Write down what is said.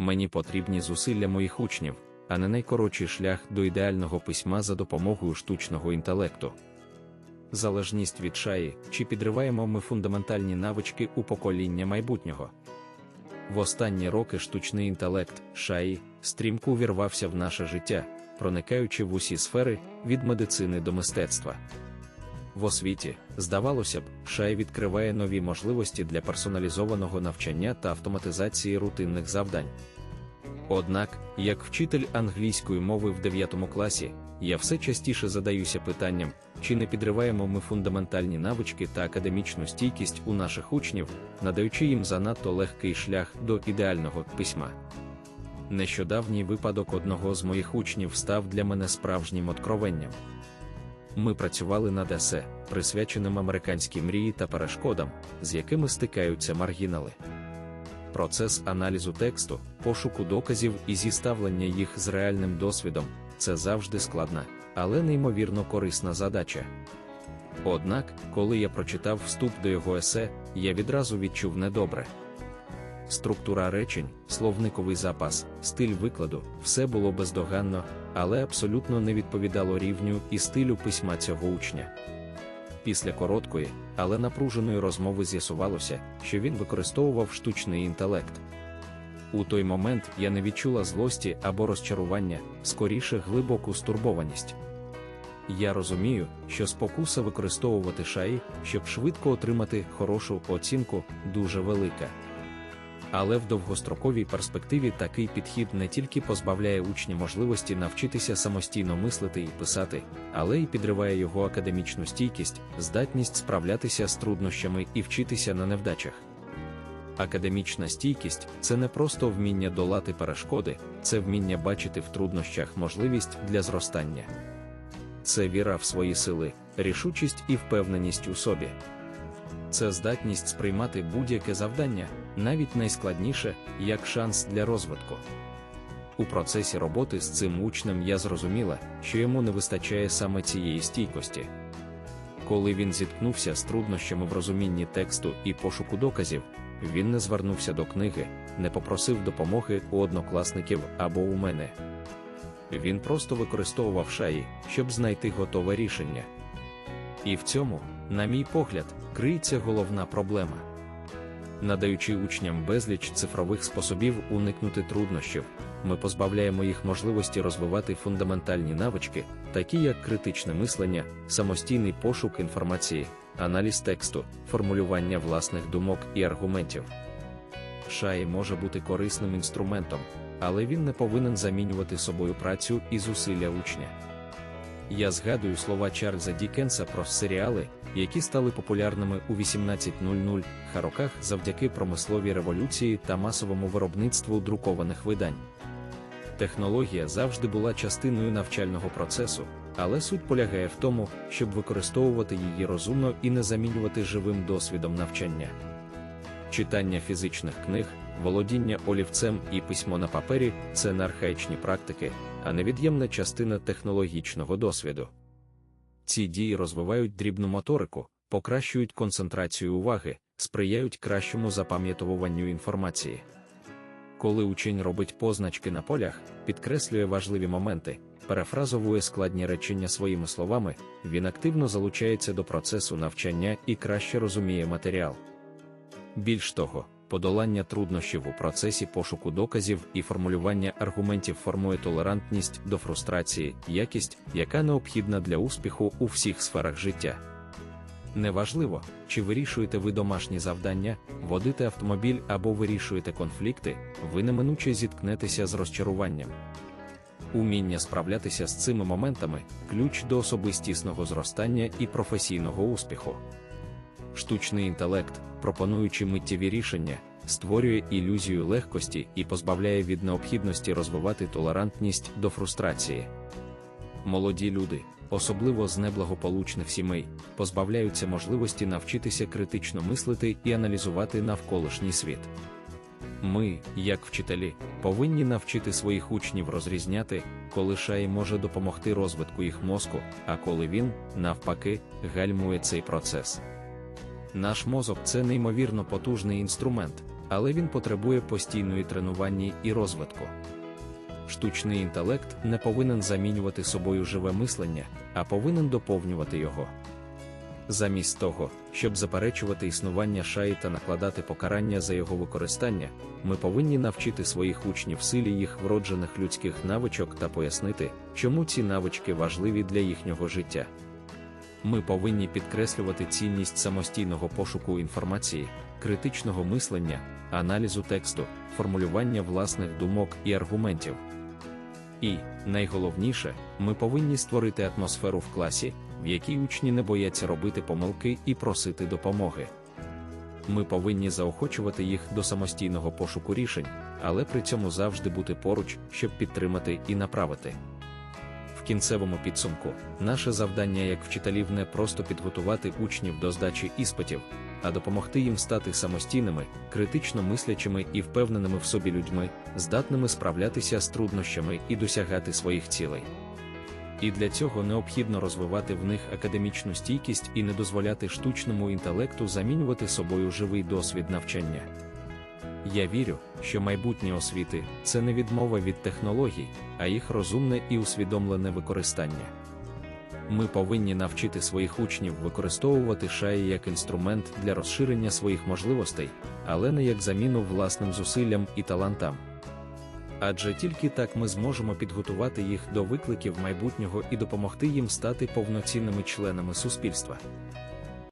Мені потрібні зусилля моїх учнів, а не найкоротший шлях до ідеального письма за допомогою штучного інтелекту. Залежність від шаї, чи підриваємо ми фундаментальні навички у покоління майбутнього. В останні роки штучний інтелект шаї стрімко увірвався в наше життя, проникаючи в усі сфери від медицини до мистецтва. В освіті, здавалося б, шай відкриває нові можливості для персоналізованого навчання та автоматизації рутинних завдань. Однак, як вчитель англійської мови в 9 класі, я все частіше задаюся питанням, чи не підриваємо ми фундаментальні навички та академічну стійкість у наших учнів, надаючи їм занадто легкий шлях до ідеального письма. Нещодавній випадок одного з моїх учнів став для мене справжнім откровенням. Ми працювали над есе, присвяченим американській мрії та перешкодам, з якими стикаються маргінали. Процес аналізу тексту, пошуку доказів і зіставлення їх з реальним досвідом це завжди складна, але неймовірно корисна задача. Однак, коли я прочитав вступ до його есе, я відразу відчув недобре. Структура речень, словниковий запас, стиль викладу все було бездоганно, але абсолютно не відповідало рівню і стилю письма цього учня. Після короткої, але напруженої розмови з'ясувалося, що він використовував штучний інтелект. У той момент я не відчула злості або розчарування, скоріше глибоку стурбованість. Я розумію, що спокуса використовувати шаї, щоб швидко отримати хорошу оцінку, дуже велика. Але в довгостроковій перспективі такий підхід не тільки позбавляє учня можливості навчитися самостійно мислити і писати, але й підриває його академічну стійкість, здатність справлятися з труднощами і вчитися на невдачах. Академічна стійкість це не просто вміння долати перешкоди, це вміння бачити в труднощах можливість для зростання. Це віра в свої сили, рішучість і впевненість у собі. Це здатність сприймати будь-яке завдання, навіть найскладніше, як шанс для розвитку. У процесі роботи з цим учнем я зрозуміла, що йому не вистачає саме цієї стійкості. Коли він зіткнувся з труднощами в розумінні тексту і пошуку доказів, він не звернувся до книги, не попросив допомоги у однокласників або у мене. Він просто використовував шаї, щоб знайти готове рішення. І в цьому, на мій погляд, криється головна проблема. Надаючи учням безліч цифрових способів уникнути труднощів, ми позбавляємо їх можливості розвивати фундаментальні навички, такі як критичне мислення, самостійний пошук інформації, аналіз тексту, формулювання власних думок і аргументів. Шаї може бути корисним інструментом, але він не повинен замінювати собою працю і зусилля учня. Я згадую слова Чарльза Дікенса про серіали, які стали популярними у 1800 роках завдяки промисловій революції та масовому виробництву друкованих видань. Технологія завжди була частиною навчального процесу, але суть полягає в тому, щоб використовувати її розумно і не замінювати живим досвідом навчання. Читання фізичних книг, володіння олівцем і письмо на папері це не архаїчні практики, а невід'ємна частина технологічного досвіду. Ці дії розвивають дрібну моторику, покращують концентрацію уваги, сприяють кращому запам'ятовуванню інформації. Коли учень робить позначки на полях, підкреслює важливі моменти, перефразовує складні речення своїми словами, він активно залучається до процесу навчання і краще розуміє матеріал. Більш того, подолання труднощів у процесі пошуку доказів і формулювання аргументів формує толерантність до фрустрації, якість, яка необхідна для успіху у всіх сферах життя. Неважливо, чи вирішуєте ви домашні завдання, водите автомобіль або вирішуєте конфлікти, ви неминуче зіткнетеся з розчаруванням. Уміння справлятися з цими моментами ключ до особистісного зростання і професійного успіху. Штучний інтелект, пропонуючи миттєві рішення, створює ілюзію легкості і позбавляє від необхідності розвивати толерантність до фрустрації. Молоді люди, особливо з неблагополучних сімей, позбавляються можливості навчитися критично мислити і аналізувати навколишній світ. Ми, як вчителі, повинні навчити своїх учнів розрізняти, коли шай може допомогти розвитку їх мозку, а коли він, навпаки, гальмує цей процес. Наш мозок це неймовірно потужний інструмент, але він потребує постійної тренування і розвитку. Штучний інтелект не повинен замінювати собою живе мислення, а повинен доповнювати його. Замість того, щоб заперечувати існування шаї та накладати покарання за його використання, ми повинні навчити своїх учнів силі їх вроджених людських навичок та пояснити, чому ці навички важливі для їхнього життя. Ми повинні підкреслювати цінність самостійного пошуку інформації, критичного мислення, аналізу тексту, формулювання власних думок і аргументів. І, найголовніше, ми повинні створити атмосферу в класі, в якій учні не бояться робити помилки і просити допомоги. Ми повинні заохочувати їх до самостійного пошуку рішень, але при цьому завжди бути поруч, щоб підтримати і направити. В кінцевому підсумку, наше завдання як вчителів не просто підготувати учнів до здачі іспитів, а допомогти їм стати самостійними, критично мислячими і впевненими в собі людьми, здатними справлятися з труднощами і досягати своїх цілей. І для цього необхідно розвивати в них академічну стійкість і не дозволяти штучному інтелекту замінювати собою живий досвід навчання. Я вірю, що майбутнє освіти це не відмова від технологій, а їх розумне і усвідомлене використання. Ми повинні навчити своїх учнів використовувати шаї як інструмент для розширення своїх можливостей, але не як заміну власним зусиллям і талантам. Адже тільки так ми зможемо підготувати їх до викликів майбутнього і допомогти їм стати повноцінними членами суспільства.